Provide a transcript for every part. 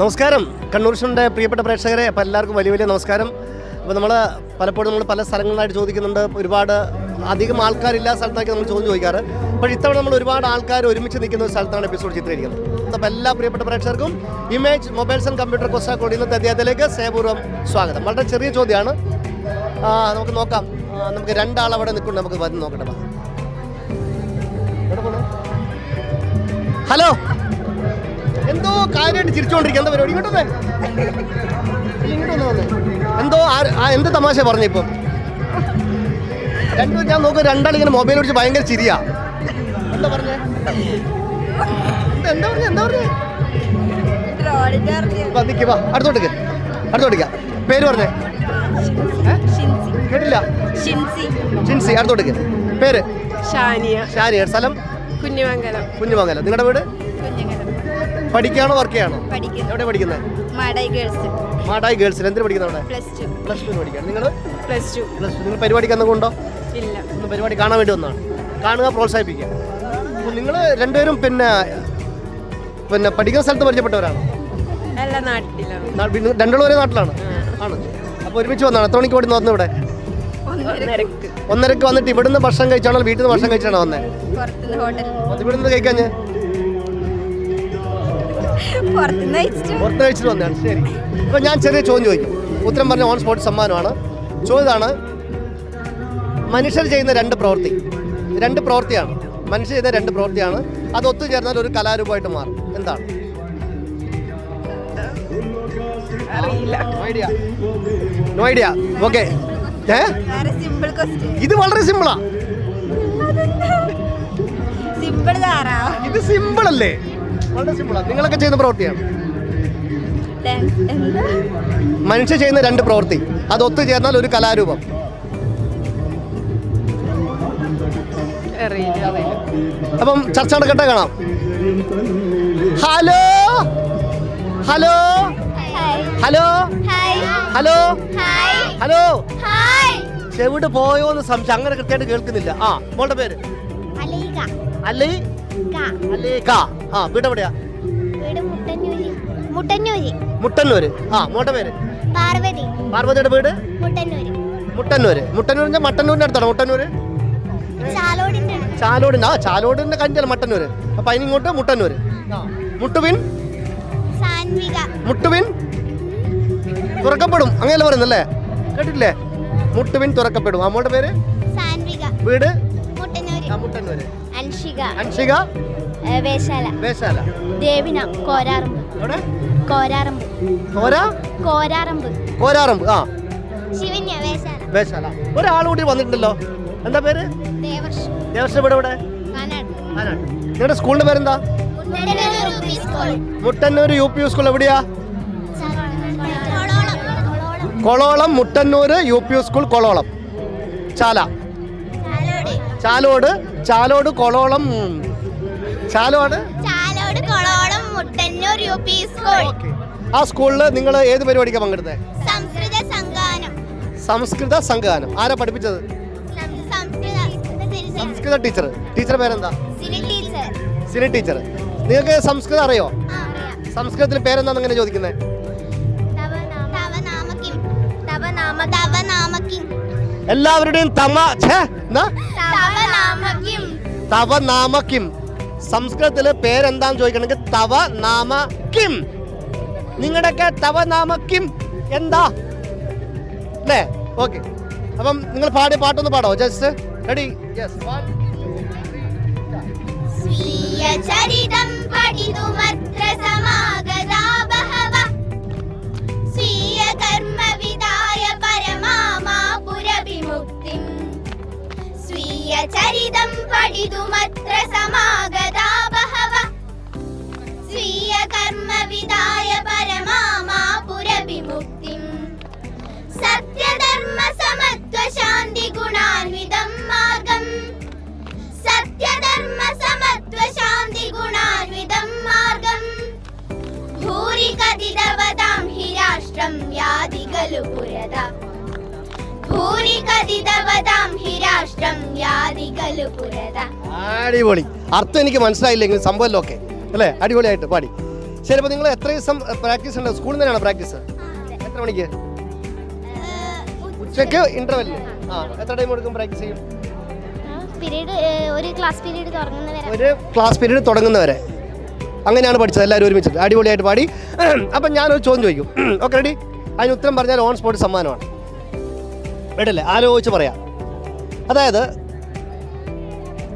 നമസ്കാരം. കണ്ണൂർ ഷുണ്ട് പ്രിയപ്പെട്ട പ്രേക്ഷകരെ അപ്പോൾ എല്ലാവർക്കും വലിയ വലിയ നമസ്കാരം. അപ്പോൾ നമ്മൾ പലപ്പോഴും നമ്മൾ പല സ്ഥലങ്ങളിലായിട്ട് ചോദിക്കുന്നുണ്ട്. ഒരുപാട് അധികം ആൾക്കാരില്ലാ സ്ഥലത്തൊക്കെ നമ്മൾ ചോദ്യം ചോദിക്കാറ്. അപ്പോൾ ഇത്തവണ നമ്മൾ ഒരുപാട് ആൾക്കാർ ഒരുമിച്ച് നിൽക്കുന്ന ഒരു സ്ഥലത്താണ് എപ്പിസോഡ് ചിത്രീകരിക്കുന്നത്. അപ്പോൾ എല്ലാ പ്രിയപ്പെട്ട പ്രേക്ഷകർക്കും ഇമേജ് മൊബൈൽസ് ആൻഡ് കമ്പ്യൂട്ടർ കൊസ്റ്റാക്കോടി ഇന്നത്തെ അദ്ദേഹത്തിലേക്ക് സ്നേഹപൂർവം സ്വാഗതം. വളരെ ചെറിയ ചോദ്യമാണ്. നമുക്ക് നോക്കാം. നമുക്ക് രണ്ടാൾ അവിടെ നിൽക്കുന്നുണ്ട് നമുക്ക് വന്ന് നോക്കട്ടെ? ഹലോ? എന്തോ കാര്യമായിട്ട് ചിരിച്ചുകൊണ്ടിരിക്കുക എന്താ പരിപാടി? ഇങ്ങോട്ട്. ഇങ്ങോട്ട് വന്നേ. എന്തോ ആ എന്ത് തമാശ പറഞ്ഞു ഇപ്പം? രണ്ടും ഞാൻ നോക്കും രണ്ടാളിങ്ങനെ മൊബൈൽ പിടിച്ച് ഭയങ്കര ചിരിയാ. എന്താ പറഞ്ഞേ? എന്താ പറഞ്ഞേ എന്താ പറഞ്ഞേ? വാ, നിക്ക് വാ. അടുത്തോട്ടേക്ക്. അടുത്തോട്ടേക്ക്. പേര് പറഞ്ഞേ? കേട്ടില്ല. ഷിൻസി. അടുത്തോട്ടേക്ക്. പേര്? ഷാനിയ. ഷാനിയ. സ്ഥലം? കുഞ്ഞുമംഗലം. കുഞ്ഞുമംഗലം. നിങ്ങളുടെ വീട്? പഠിക്കാണോ വർക്ക് ചെയ്യാണോ? എവിടെ പഠിക്കുന്നത് മാടായി ഗേൾസ്. മാടായി ഗേൾസിൽ എന്തിനു പഠിക്കുന്നത് അവിടെ? പ്ലസ് ടു പ്ലസ് ടു പഠിക്കുകയാണ് നിങ്ങൾ പ്ലസ് ടു പ്ലസ് ടു നിങ്ങൾ പരിപാടിക്ക് അന്ന് കൊണ്ടോ? ഇല്ല. ഒന്ന് പരിപാടി കാണാൻ വേണ്ടി വന്നാണ് കാണുക പ്രോത്സാഹിപ്പിക്കുക. അപ്പോൾ നിങ്ങൾ രണ്ടുപേരും പിന്നെ പിന്നെ പഠിക്കുന്ന സ്ഥലത്ത് പരിചയപ്പെട്ടവരാണ്? രണ്ടുള്ള ഒരേ നാട്ടിലാണ്. ആണ്. അപ്പോൾ ഒരുമിച്ച് വന്നാണ്? എത്ര മണിക്ക് ഓടി വന്നു ഇവിടെ? ഒന്നരക്ക്. വന്നിട്ട് ഇവിടുന്ന് ഭക്ഷണം കഴിച്ചാണോ? വീട്ടിൽ നിന്ന് ഭക്ഷണം കഴിച്ചാണോ വന്നേ? ഇവിടുന്ന് കഴിക്കാഞ്ഞ്? പുറത്ത് കഴിച്ചിട്ട് വന്നതാണ്. ശരി. അപ്പോൾ ഞാൻ ചെറിയ ചോദ്യം ചോദിക്കും. ഉത്തരം പറഞ്ഞ ഓൺ സ്പോട്ട് സമ്മാനമാണ്. ചോദ്യമാണ് മനുഷ്യർ ചെയ്യുന്ന രണ്ട് പ്രവൃത്തി. രണ്ട് പ്രവൃത്തിയാണ്. മനുഷ്യർ ചെയ്യുന്ന രണ്ട് പ്രവൃത്തിയാണ്. അത് ഒത്തുചേർന്നാൽ ഒരു കലാരൂപമായിട്ട് മാറും. എന്താണ്? നോ ഐഡിയ ഓക്കെ ഇത് വളരെ സിമ്പിളാ ഇത് സിമ്പിൾ അല്ലേ? വളരെ നിങ്ങളൊക്കെ ചെയ്യുന്ന പ്രവൃത്തിയാണ് മനുഷ്യ ചെയ്യുന്ന രണ്ട് പ്രവൃത്തി. അത് ഒത്തുചേർന്നാൽ ഒരു കലാരൂപം. അപ്പം ചർച്ച നടക്കട്ടെ കാണാം. Hello? Hello? Hello? Hello? Hello? ചെവിട് പോയോ എന്ന് സംശയം. അങ്ങനെ കൃത്യമായിട്ട് കേൾക്കുന്നില്ല. ആ മോളുടെ പേര്? അല്ലേ അല്ലേ കാ ആ വീട് എവിടെയാ? വീട് മുട്ടന്നൂര്. മുട്ടന്നൂര്. മുട്ടന്നൂര്. ആ മോട്ട പേര്? പാർവതി. പാർവതിയുടെ വീട്? മുട്ടന്നൂര്. മുട്ടന്നൂര്. മുട്ടന്നൂരിന്റെ മട്ടന്നൂരിന്റെ അടുത്താണ് മുട്ടന്നൂര്? ചാലോടിന്റെ അടുത്ത്. ചാലോടിന് ആ ചാലോടിന്റെ കഞ്ചല മട്ടന്നൂര്. അപ്പൊ അതിനിങ്ങോട്ട് മുട്ടന്നൂര്. മുട്ടുവിൻ? മുട്ടുവിൻ? തുറക്കപ്പെടും. അങ്ങനെയല്ല പറയുന്നല്ലേ കേട്ടിട്ടില്ലേ? മുട്ടുവിൻ തുറക്കപ്പെടും. അമ്മയുടെ പേര്? വീട്? മുട്ടന്നൂര്. അൻഷിക. അൻഷിക? വേശാല. വേശാല. ദേവിന കോരാറമ്പ്. കോരാറമ്പ്. കോരാ? കോരാറമ്പ്. കോരാറമ്പ് ആ. ശിവന്യ വേശാല. വേശാല. ഒരാൾ കൂടി വന്നിട്ടുണ്ടല്ലോ. എന്താ പേര്? ദേവർഷ്. ദേവർഷ് ഇവിടെ ഇവിടെ. നിങ്ങളുടെ സ്കൂളിന്റെ പേരെന്താ? Muttannur U P school. Muttannur U P school എവിടെയാ. Kololam Muttannur U P school Kololam. Chala. Chalode. Chalode Kololam Chalode? Chalode Kololam Muttannur U P school. ആ സ്കൂളിൽ നിങ്ങൾ ഏത് പരിപാടിക്കാണ് പങ്കെടുത്തത് സംസ്കൃത സംഗാനം. സംസ്കൃത സംഘാനം ആരാ പഠിപ്പിച്ചത്? സംസ്കൃത ടീച്ചർ. ടീച്ചർ പേരെന്താ? സിനി ടീച്ചർ. നിങ്ങൾക്ക് സംസ്കൃതം അറിയോ? സംസ്കൃതത്തിൽ പേരെന്താന്ന് അങ്ങനെ ചോദിക്കുന്നത് എല്ലാവരുടെയും തമ ഛേ, എന്താ? തവ നാമ കിം സംസ്കൃതത്തിൽ പേരെന്താന്ന് ചോദിക്കണമെങ്കിൽ തവ നാമ കിം നിങ്ങളുടെയൊക്കെ തവ നാമ കിം എന്താ? അല്ലേ? ഓക്കെ. അപ്പം നിങ്ങൾ പാടിയ പാട്ടൊന്ന് പാടോ ജസ്റ്റ് റെഡി? യെസ് സ്വീയ ചരിതം പഠിതുമത്ര സമാഗതാ ചരിതം പഠിതുമത്ര സമാഗതാ ബഹവ. സ്വീയ കർമ്മ വിദായ പരമാമാ പരമാമാപുരവിമുക്തിം സത്യധർമ്മ സമത്വ ശാന്തി ഗുണാൻവിതം മാർഗം. സത്യധർമ്മ സമത്വ ശാന്തി ഗുണാൻവിതം മാർഗം. ഭൂരി കഥിതവതാം ഹി രാഷ്ട്രം യാതി ഖലു അടിപൊളി. അർത്ഥം എനിക്ക് മനസ്സിലായില്ലെങ്കിൽ സംഭവം ഒക്കെ അല്ലേ? അടിപൊളിയായിട്ട് പാടി. ശരി നിങ്ങൾ എത്ര ദിവസം പ്രാക്ടീസ് ഉണ്ട്? സ്കൂളിൽ തന്നെയാണ് പ്രാക്ടീസ്? എത്ര മണിക്ക്? ഉച്ചയ്ക്ക് ഇന്റർവെല്ലിന് ആ എത്ര ടൈം കൊടുക്കും പ്രാക്ടീസ് ചെയ്യും പീരീഡ് ഒരു ക്ലാസ് പീരീഡ് തുടങ്ങുന്ന വരെ ഒരു ക്ലാസ് പീരീഡ് തുടങ്ങുന്നവരെ. അങ്ങനെയാണ് പഠിച്ചത് എല്ലാവരും ഒരുമിച്ചിട്ട് അടിപൊളിയായിട്ട് പാടി. അപ്പം ഞാനൊരു ചോദ്യം ചോദിക്കും. ഓക്കെ റെഡി അതിന് ഉത്തരം പറഞ്ഞാൽ ഓൺ സ്പോട്ട് സമ്മാനമാണ്. അല്ലേ ആലോചിച്ച് പറയാം. അതായത്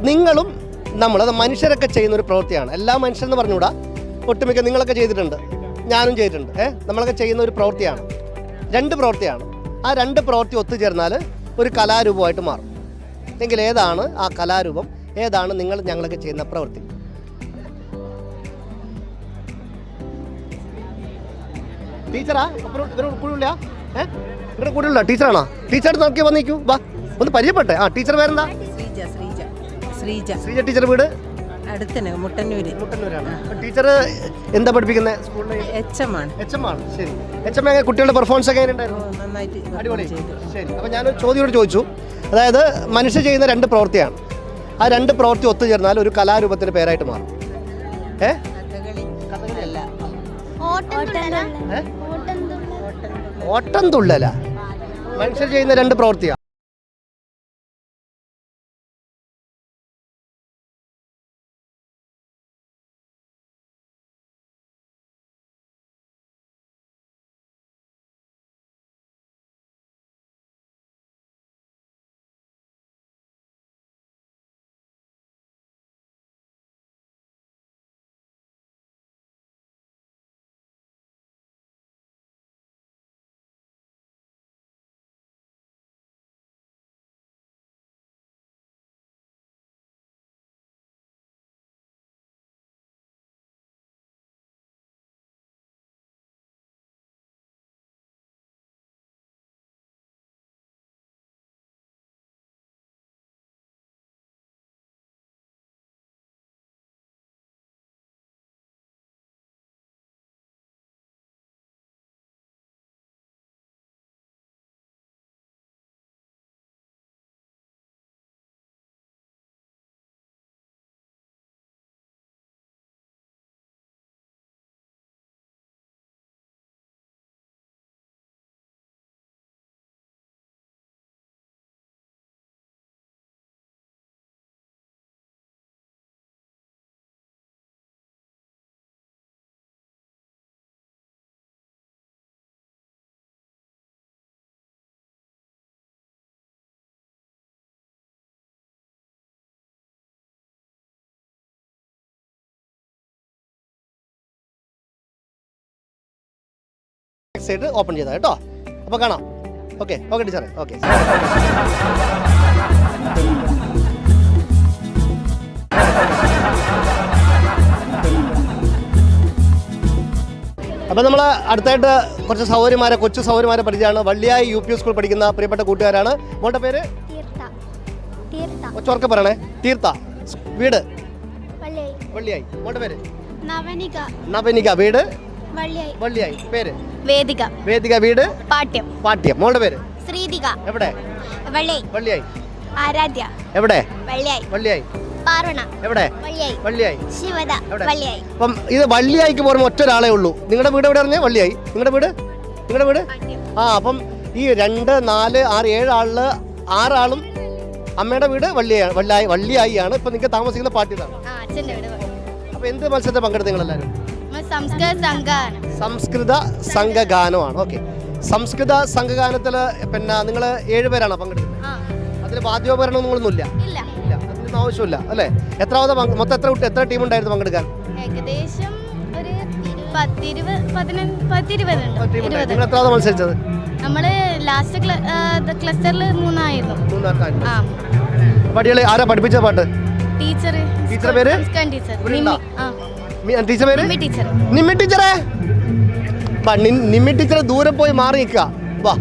നിങ്ങളും നമ്മൾ അത് മനുഷ്യരൊക്കെ ചെയ്യുന്ന ഒരു പ്രവൃത്തിയാണ്. എല്ലാ മനുഷ്യരെന്ന് പറഞ്ഞുകൂടാ? ഒട്ടുമിക്ക നിങ്ങളൊക്കെ ചെയ്തിട്ടുണ്ട്. ഞാനും ചെയ്തിട്ടുണ്ട്. ഏഹ് നമ്മളൊക്കെ ചെയ്യുന്ന ഒരു പ്രവൃത്തിയാണ്. രണ്ട് പ്രവൃത്തിയാണ്. ആ രണ്ട് പ്രവൃത്തി ഒത്തുചേർന്നാൽ ഒരു കലാരൂപമായിട്ട് മാറും. എങ്കിൽ ഏതാണ് ആ കലാരൂപം? ഏതാണ് നിങ്ങൾ ഞങ്ങളൊക്കെ ചെയ്യുന്ന പ്രവൃത്തി? ടീച്ചറാ ഇവരോട് കൂടില്ല ഏ? ഇവരുടെ കൂടെയുള്ള ടീച്ചറാണോ? ടീച്ചർ നോക്കി വന്നിക്കൂ. വാ ഒന്ന് പരിചയപ്പെട്ടെ. ആ ടീച്ചർ പേരെന്താ? ശ്രീജ ശ്രീജ. ശ്രീജ. ശ്രീജ ടീച്ചർ വീട്? അടുത്തന്നെ മുട്ടന്നൂര്. മുട്ടന്നൂരാണ്. ടീച്ചർ എന്താ പഠിപ്പിക്കുന്നത് സ്കൂളിൽ എച്ച് എം ആണ്. എച്ച് എം ആണ്. ശരി. എച്ച് എം കുട്ടികളുടെ പെർഫോമൻസ് ഒക്കെ നന്നായിട്ട് അടിപൊളി. ശരി. അപ്പോൾ ഞാൻ ചോദ്യം കൂടി ചോദിച്ചു. അതായത് മനുഷ്യ ചെയ്യുന്ന രണ്ട് പ്രവൃത്തിയാണ്. ആ രണ്ട് പ്രവൃത്തി ഒത്തുചേർന്നാൽ ഒരു കലാരൂപത്തിന്റെ പേരായിട്ട് മാറും. ഏ? കഥകളി. ഏ? ഓട്ടം തുള്ളല. മനുഷ്യർ ചെയ്യുന്ന രണ്ട് പ്രവൃത്തിയാണ് സൈഡ് ഓപ്പൺ ചെയ്താൽ കേട്ടോ. അപ്പോൾ കാണാം. ഓക്കെ ഓക്കെ ടീച്ചറെ ഓക്കെ. അപ്പോൾ നമ്മൾ അടുത്തായിട്ട് കുറച്ച് സൗകര്യമാരെ കൊച്ചു സൗകര്യമാരെ പഠിച്ചാണ് വള്ളിയായി യു പി സ്കൂൾ പഠിക്കുന്ന പ്രിയപ്പെട്ട കൂട്ടുകാരാണ്. മോളുടെ പേര്? കൊച്ചോർക്ക പറയണേ. തീർത്ത വീട്? വള്ളിയായി. വള്ളിയായി. മോളുടെ പേര്? നവനിക. നവനിക. വീട്? വള്ളിയായി. വള്ളിയായി. പേര്? വേദിക. വേദിക വീട്? പാട്യം. പാട്യം. മോളുടെ പേര്? ശ്രീതിക എവിടെ? വള്ളി. വള്ളിയായി. ആരാധ്യ. എവിടെ? വള്ളിയായി. വള്ളിയായി. പാർവണ. എവിടെ? വള്ളിയായി. വള്ളിയായി. ശിവദ? വള്ളിയായി. അപ്പം ഇത് വള്ളിയായിക്ക് പോകുമ്പോൾ ഒറ്റ ഒരാളേ ഉള്ളൂ. നിങ്ങളുടെ വീട് എവിടെ അറിഞ്ഞേ വള്ളിയായി. നിങ്ങളുടെ വീട്? നിങ്ങളുടെ വീട്? ആ അപ്പം ഈ രണ്ട് നാല് ആറ് ഏഴ് ആളിൽ ആറാളും അമ്മയുടെ വീട് വള്ളിയായി വള്ളിയായി വള്ളിയായി ആണ് ഇപ്പൊ നിങ്ങൾക്ക് താമസിക്കുന്ന പാർട്ടി അപ്പൊ എന്ത് മത്സരത്തെ പങ്കെടുത്ത് നിങ്ങളെല്ലാവരും? സംസ്കൃത സംഘാണ് സംസ്കൃത സംഘഗാനമാണ്. ഓക്കെ. സംസ്കൃത സംഘഗാനത്തിൽ പിന്നെ നിങ്ങൾ ഏഴ് പേരാണോ പങ്കെടുക്കുന്നത്? അതിൽ വാദ്യോപകരണം നിങ്ങളൊന്നുമില്ല? ഇല്ല. ഇല്ല. അതിനൊന്നും ആവശ്യമില്ല അല്ലേ? എത്രാമത്തെ പങ്ക്- മൊത്തം എത്ര എത്ര ടീം ഉണ്ടായിരുന്നു പങ്കെടുക്കാൻ? ഏകദേശം ഒരു നിങ്ങൾ എത്രാമത്തെ മത്സരിച്ചത്? നമ്മൾ ലാസ്റ്റ് ക്ലസ്റ്ററിൽ മൂന്നായിരുന്നു. പടികളെ ആരാ പഠിപ്പിച്ച പാട്ട്? ടീച്ചർ ടീച്ചർ പേര്? ടീച്ചർ ടീച്ചർ പേര്? ടീച്ചർ. നിമ്മി ടീച്ചറെ? വാ, നിമ്മി ടീച്ചർ ദൂരെ പോയി മാറി നിൽക്കുക. വാ.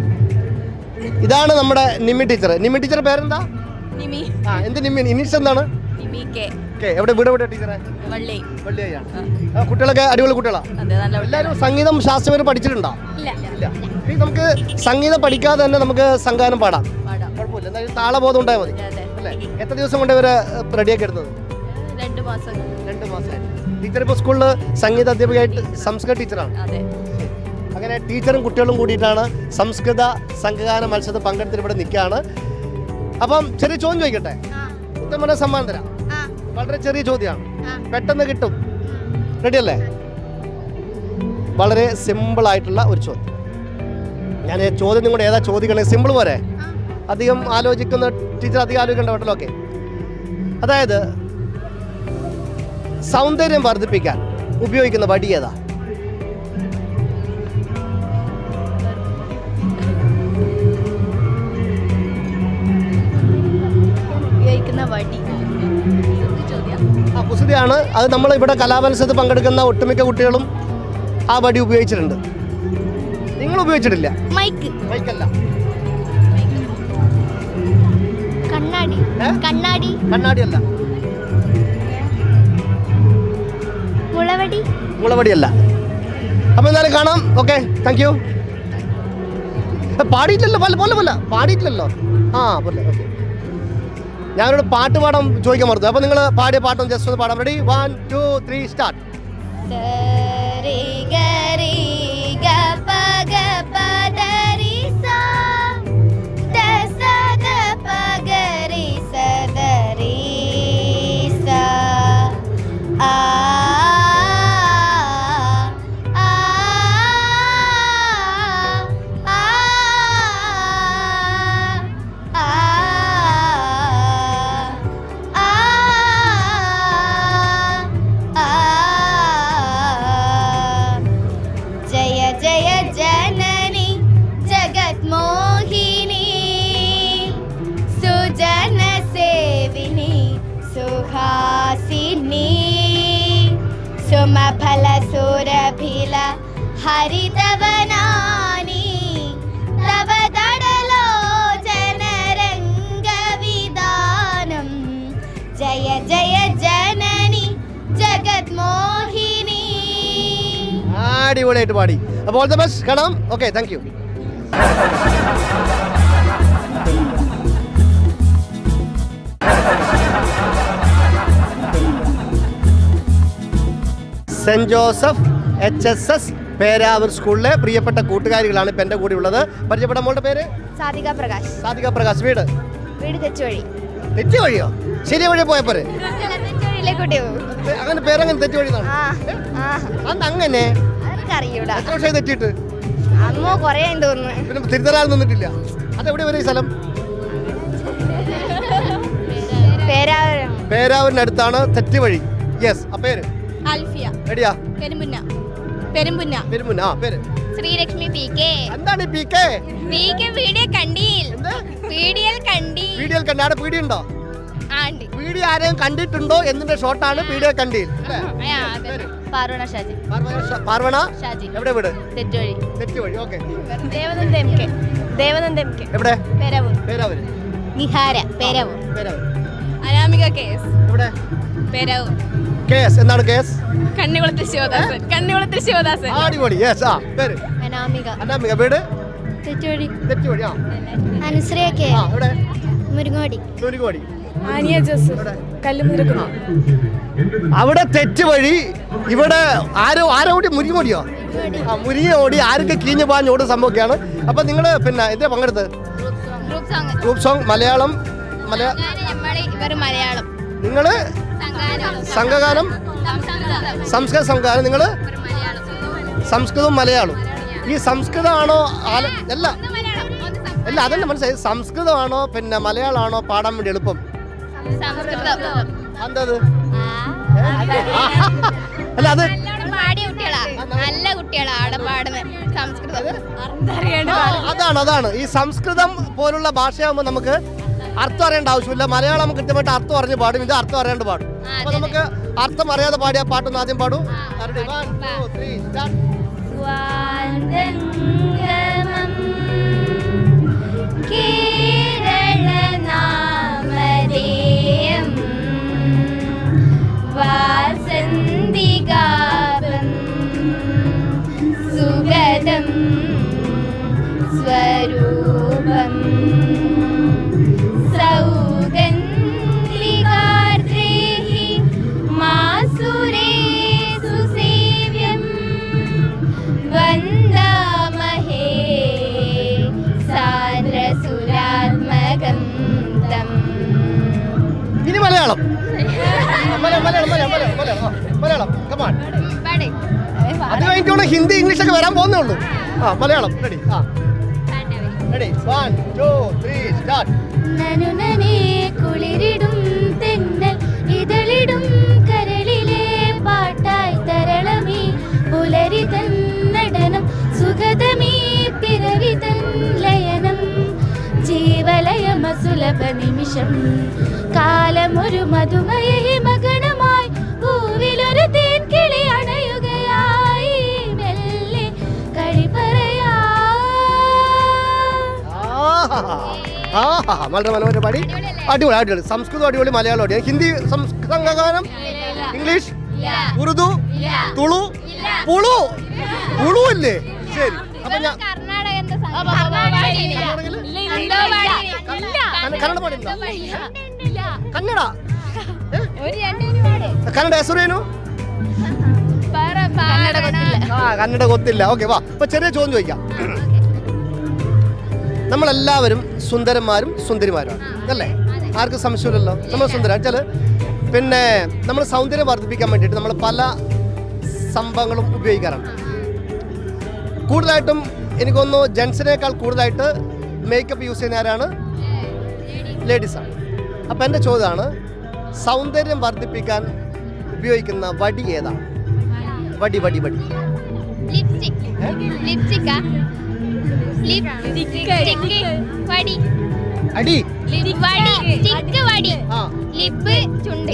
ഇതാണ് നമ്മുടെ നിമ്മി ടീച്ചർ നിമ്മി ടീച്ചർ പേരെന്താ? നിമി ആ എന്ത് നിമ്മി? ഇനിഷ് എന്താണ്? നിമി കെ. ഓക്കെ എവിടെ വീട് എവിടെ ടീച്ചറെ? വള്ളി. വെള്ളിയായാണ് ആ, കുട്ടികളൊക്കെ അടിപൊളി കുട്ടികളാ. അതെ നല്ല എല്ലാവരും സംഗീതം ശാസ്ത്രപരം പഠിച്ചിട്ടുണ്ടോ? ഇല്ല. ഇനി നമുക്ക് സംഗീതം പഠിക്കാതെ തന്നെ നമുക്ക് സംഗാനം പാടാം. കുഴപ്പമില്ല. എന്തായാലും താളബോധം ഉണ്ടായാൽ മതി. അല്ലേ? എത്ര ദിവസം കൊണ്ട് ഇവരെ റെഡിയാക്കി എടുത്തത്? രണ്ട് മാസം. ടീച്ചർ ഇപ്പോൾ സ്കൂളിൽ സംഗീത അധ്യാപികയായിട്ട് സംസ്കൃത ടീച്ചറാണ്. അങ്ങനെ ടീച്ചറും കുട്ടികളും കൂടിയിട്ടാണ് സംസ്കൃത സംഘഗാന മത്സരത്തിൽ പങ്കെടുത്ത് ഇവിടെ നിൽക്കുകയാണ്. അപ്പം ചെറിയ ചോദ്യം ചോദിക്കട്ടെ? ഉത്തമന സമ്മാനം തരാം. വളരെ ചെറിയ ചോദ്യമാണ്. പെട്ടെന്ന് കിട്ടും. റെഡിയല്ലേ വളരെ സിമ്പിൾ ആയിട്ടുള്ള ഒരു ചോദ്യം. ഞാൻ ചോദ്യം നിങ്ങളുടെ ഏതാ ചോദിക്കണേ സിമ്പിൾ പോരെ? അധികം ആലോചിക്കുന്ന ടീച്ചർ അധികം ആലോചിക്കേണ്ട കേട്ടല്ലോ ഓക്കെ. അതായത് സൗന്ദര്യം വർദ്ധിപ്പിക്കാൻ ഉപയോഗിക്കുന്ന വടി ഏതാ? കുസൃതിയാണ്. അത് നമ്മൾ ഇവിടെ കലാമത്സരത്തിൽ പങ്കെടുക്കുന്ന ഒട്ടുമിക്ക കുട്ടികളും ആ വടി ഉപയോഗിച്ചിട്ടുണ്ട്. നിങ്ങൾ ഉപയോഗിച്ചിട്ടില്ല? മൈക്ക്. മൈക്കല്ല. കണ്ണാടി. കണ്ണാടി കണ്ണാടി. കണ്ണാടിയല്ല. മുളവടിയല്ല. അപ്പോൾ എന്നാലും കാണാം. ഓക്കെ താങ്ക് യു പാടിയിട്ടില്ലല്ലോ. പോലെ പോലെ പോലെ. പാടിയിട്ടില്ലല്ലോ. ആ പോലെ ഓക്കെ ഞാനൊരു പാട്ട് പാടാൻ ചോദിക്കാൻ മറന്നു. അപ്പോൾ നിങ്ങൾ പാടിയ പാട്ടൊന്ന് ജസ്റ്റ് ഒന്ന് പാടാം. Ready one two three start ഹരിതവനാനി. ജയ ജയ ജനനി അടിപൊളിയായിട്ട് പാടി. അപ്പോൾ കാണാം okay thank you Joseph H S S Peravoor സ്കൂളിലെ പ്രിയപ്പെട്ട കൂട്ടുകാരികളാണ് ഇപ്പം എന്റെ കൂടെ ഉള്ളത്. പരിചയപ്പെട്ട മോളുടെ പേര്? സാധിക പ്രകാശ്. സാധിക പ്രകാശ്. വീട്? വീട് തെച്ചുവഴി തെറ്റുവഴിയോ? ശരി വഴി പോയപ്പോരെ പോരെ. അങ്ങനെ പേരങ്ങനെ തെറ്റി വഴി ആ ആ. അന്ന് അങ്ങനെ എത്ര വർഷമായി തെറ്റിയിട്ട്? അമ്മ കൊറേ തോന്നുന്നു. പിന്നെ തിരുത്തലാൽ നിന്നിട്ടില്ല. അതെവിടെ വരെ ഈ സ്ഥലം? പേരാവരം പേരാവൂരിനടുത്താണ് തെറ്റുവഴി. യെസ് ആ പേര്? ആൽഫിയ എടിയാ പെരുമ്പുന്ന പെരുമ്പുന്ന. പെരുമുന്ന ആ പേര്. Sreelakshmi P K. എന്താണ് P K? P K video കണ്ടീൽ എന്ത്? വീഡിയോയിൽ കണ്ടി. വീഡിയോ കണ്ട. അവിടെ പീടി ഉണ്ടോ ആണ്ട്. വീഡിയോ ആരെയും കണ്ടിട്ടുണ്ടോ എന്നതിന്റെ ഷോട്ടാണ് വീഡിയോ കണ്ടിൽ പാർവണ ഷാജി. പാർവണ ഷ- പാർവണ? ഷാജി. എവിടെ വീട്? തെറ്റുവഴി. തെറ്റി വഴി okay Devananda M K. Devananda M K. എവിടെ? Peravoor. Peravoor. Nihara. Peravoor. Peravoor Anamika K S. എവിടെ? പേരാവൂർ. കേസ് എന്താണ് കേസ് കണ്ണികുളത്ത് ശിവദാസൻ. കണ്ണികുളത്ത് ശിവദാസൻ. അടിപൊളി. യെസ് ആ പേര്? അനാമിക. അന്നാമിക വീട്? തെറ്റുവഴി. തെറ്റി വഴി ആ. അനുശ്രീയ കെ. ആ എവിടെ? മുരുങ്ങോടി. നൂലുകോടി ആനിയ ജോസഫ് കല്ലുമുതിരക്കുന്നു അവിടെ തെറ്റ് വഴി ഇവിടെ ആരോ ആരോ ഓടി മുരിങ്ങ ഓടിയോ ആ മുരിങ്ങ ഓടി. ആരൊക്കെ കീഞ്ഞു പാഞ്ഞ് ഓടുന്ന സംഭവമൊക്കെയാണ്. അപ്പൊ നിങ്ങൾ പിന്നെ എന്താ പങ്കെടുത്ത് ഗ്രൂപ്പ് സോങ്. മലയാളം മലയാ നമ്മൾ ഇവർ മലയാളം. നിങ്ങൾ സംഘഗാനം സംസ്കൃത സംഘഗാനം നിങ്ങൾ? സംസ്കൃതവും മലയാളവും. ഈ സംസ്കൃതമാണോ ആല അല്ല. അല്ല അതന്നെ മനസ്സിലായി. സംസ്കൃതമാണോ പിന്നെ മലയാളമാണോ പാടാൻ വേണ്ടി എളുപ്പം? എന്തത് അല്ല അത് നല്ല കുട്ടികളാണ് പാടുന്നത് സംസ്കൃതം. അതാണ് അതാണ്. ഈ സംസ്കൃതം പോലുള്ള ഭാഷയാകുമ്പോൾ നമുക്ക് അർത്ഥം അറിയേണ്ട ആവശ്യമില്ല. മലയാളം കൃത്യമായിട്ട് അർത്ഥം അറിഞ്ഞ് പാടും. ഇത് അർത്ഥം അറിയാണ്ട് പാടും. അപ്പൊ നമുക്ക് അർത്ഥം അറിയാതെ പാടിയ പാട്ടൊന്ന് ആദ്യം പാടും. three, start. ഹിന്ദി ഇംഗ്ലീഷ് ഒക്കെ വരാൻ പോകുന്നേ ഉള്ളൂ. ആ മലയാളം. റെഡി ആ. Ready one two three start നനുനനേ കുളിരിടും തെന്നൽ സുഗതമീ പിറവി തൻ ലയനം. ജീവലയമ സുലഭ നിമിഷം കാലമൊരു മധുമയ ആ വളരെ മനോഹര അടിപൊളി അടിപൊളി. സംസ്കൃതം അടിപൊളി മലയാളം അടിപൊളി. ഹിന്ദി സംസ്കൃതം ഇംഗ്ലീഷ് ഉറുദു തുളു പുളു. പുളു ഇല്ലേ ശരി. അപ്പൊ ഞാൻ കന്നഡ പാടിണ്ടോ കന്നഡ കന്നഡ എസുരേനു കന്നഡ കൊത്തില്ല. ഓക്കെ വാ. അപ്പൊ ചെറിയ ചോദ്യം ചോദിക്കാം. നമ്മളെല്ലാവരും സുന്ദരന്മാരും സുന്ദരിമാരും അല്ലേ? ആർക്കും സംശയമില്ലല്ലോ? നമ്മൾ സുന്ദരം. വെച്ചാൽ പിന്നെ നമ്മൾ സൗന്ദര്യം വർദ്ധിപ്പിക്കാൻ വേണ്ടിയിട്ട് നമ്മൾ പല സംഭവങ്ങളും ഉപയോഗിക്കാറുണ്ട്. കൂടുതലായിട്ടും എനിക്കൊന്നു ജെൻസിനേക്കാൾ കൂടുതലായിട്ട് മേക്കപ്പ് യൂസ് ചെയ്യുന്ന ആരാണ്? ലേഡീസാണ് അപ്പം എന്റെ ചോദ്യമാണ് സൗന്ദര്യം വർദ്ധിപ്പിക്കാൻ ഉപയോഗിക്കുന്ന വടി ഏതാണ്? വടി വടി വടി. ലിപ്സ്റ്റിക് ലിപ്സ്റ്റിക്കാ ലിപ്സ്റ്റിക് വടി. അടി. വടി. സ്റ്റിക്ക് വടി. ആ. ലിപ്പ് ചുണ്ട്.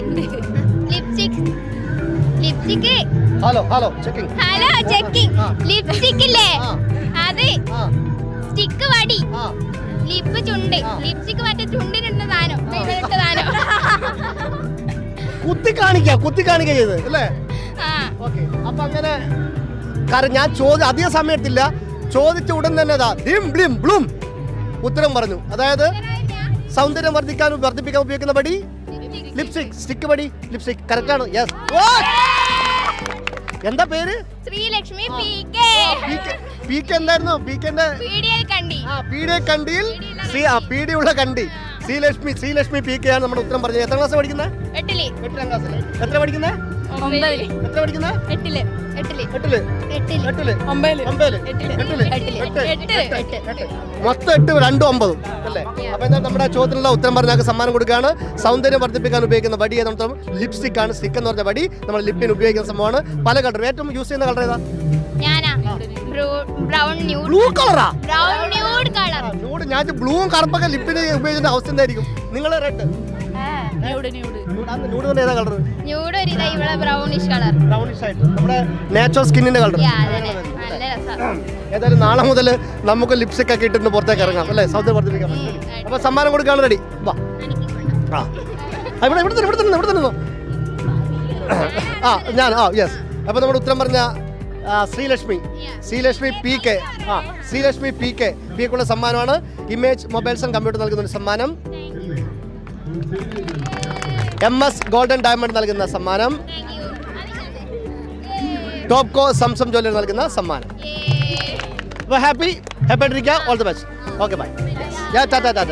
Lipstick. Lipstick. Hello hello checking hello checking lipstick ഇല്ലേ. അത് സ്റ്റിക്ക് വടി. ആ. ലിപ്പ് ചുണ്ട്. ലിപ്സ്റ്റിക് മറ്റേ ചുണ്ടിനിട്ട സാധനം. ഇട്ട സാധനം. കുത്തി കാണിക്ക കുത്തി കാണിക്ക ചെയ്ത് അല്ലേ അപ്പൊ അങ്ങനെ കാരണം ഞാൻ ചോദ്യം അധിക സമയത്തില്ല. ചോദിച്ച ഉടൻ തന്നെ ഡിം ബ്ലിം ബ്ലും. ഉത്തരം പറഞ്ഞു. അതായത് സൗന്ദര്യം വർദ്ധിക്കാൻ വർദ്ധിപ്പിക്കാൻ ഉപയോഗിക്കുന്ന പടി ലിപ്സ്റ്റിക് സ്റ്റിക്ക് പടി ലിപ്സ്റ്റിക്. കറക്റ്റ് ആണ്. യെസ് എന്താ പേര്? ശ്രീലക്ഷ്മി പി കെ എന്തായിരുന്നു? പി കെന്റെ പീഡിയൽ കണ്ടി. ആ പീഡിയ കണ്ടിയിൽ ശ്രീ ആ പീഡിയുള്ള കണ്ടി. ശ്രീലക്ഷ്മി ശ്രീലക്ഷ്മി പി കെ ആണ് നമ്മുടെ ഉത്തരം പറഞ്ഞത്. എത്ര ക്ലാസ് പഠിക്കുന്നത് എട്ടിൽ. എട്ടാം ക്ലാസ്സിൽ എത്ര പഠിക്കുന്നത് എത്ര പഠിക്കുന്നത് എട്ടിൽ. എട്ടിൽ. എട്ടിൽ. മൊത്തം എട്ട് രണ്ടും ഒമ്പതും. അല്ലേ? അപ്പൊ എന്താ നമ്മുടെ ചോദ്യത്തിനുള്ള ഉത്തരം പറഞ്ഞാൽ സമ്മാനം കൊടുക്കുകയാണ്. സൗന്ദര്യം വർദ്ധിപ്പിക്കാൻ ഉപയോഗിക്കുന്ന വടി ഏതാണ് ലിപ്സ്റ്റിക് ആണ്. സ്റ്റിക്ക് എന്ന് പറഞ്ഞ വടി നമ്മൾ ലിപ്പിന് ഉപയോഗിക്കുന്ന സംഭവമാണ്. പല കളർ ഏറ്റവും യൂസ് ചെയ്യുന്ന കളർ ഏതാ? ന്യൂഡ്. ബ്ലൂ കളറാ ഞാൻ ബ്ലൂവും കറുപ്പൊക്കെ ലിപ്പിന് ഉപയോഗിക്കുന്ന അവസ്ഥ എന്തായിരിക്കും? നിങ്ങൾ റെഡ് ന്യൂഡ് ന്യൂഡ് ന്യൂഡ് തന്നെ ഏതാ കളർ ന്യൂഡ് ഒരു ഇതാ ഇവിടെ ബ്രൗണിഷ് കളർ ബ്രൗണിഷ് ആയിട്ട്. നമ്മുടെ നാച്ചുറൽ സ്കിന്നിന്റെ കളർ ഏതായാലും നാളെ മുതൽ നമുക്ക് ലിപ്സ്റ്റിക് ഒക്കെ ഇട്ടിട്ട് പുറത്തേക്ക് ഇറങ്ങാം അല്ലേ? സൗന്ദര്യം വർദ്ധിപ്പിക്കാം. അപ്പൊ സമ്മാനം കൊടുക്കാണ് റെഡി വാ. ആ. ഇവിടെ ഇവിടെ തന്നെ ഇവിടെ തന്നെ ഇവിടെ തന്നെ ആ ഞാൻ ആ യെസ് അപ്പൊ നമ്മുടെ ഉത്തരം പറഞ്ഞ ശ്രീലക്ഷ്മി. ശ്രീലക്ഷ്മി പി കെ ആ ശ്രീലക്ഷ്മി പി കെ പി കെക്കുള്ള സമ്മാനമാണ് ഇമേജ് മൊബൈൽസ് ആൻഡ് കമ്പ്യൂട്ടർ നൽകുന്ന ഒരു സമ്മാനം. എം എസ് ഗോൾഡൻ ഡയമണ്ട് നൽകുന്ന സമ്മാനം. ടോപ്കോ സംസം ജ്വല്ലറി നൽകുന്ന സമ്മാനം. അപ്പോൾ happy happy all the best okay bye ഞാൻ ടാറ്റ ടാറ്റ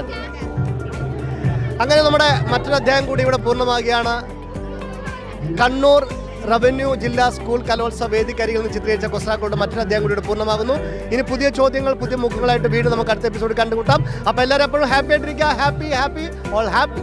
അങ്ങനെ നമ്മുടെ മറ്റൊരു അധ്യായം കൂടി ഇവിടെ പൂർണമാകുകയാണ് കണ്ണൂർ റവന്യൂ ജില്ലാ സ്കൂൾ കലോത്സവ വേദിക്കരികളിൽ നിന്ന് ചിത്രീകരിച്ച കൊസ്രാക്കോട് മറ്റൊരു അധ്യായം കൂടി പൂർണമാകുന്നു ഇനി പുതിയ ചോദ്യങ്ങൾ പുതിയ മുഖങ്ങളായിട്ട് വീണ്ടും നമുക്ക് അടുത്ത എപ്പിസോഡ് കണ്ടുകൂട്ടാം അപ്പോൾ എല്ലാവരും എപ്പോഴും ഹാപ്പി ആയിട്ടിരിക്കുക. Happy happy all happy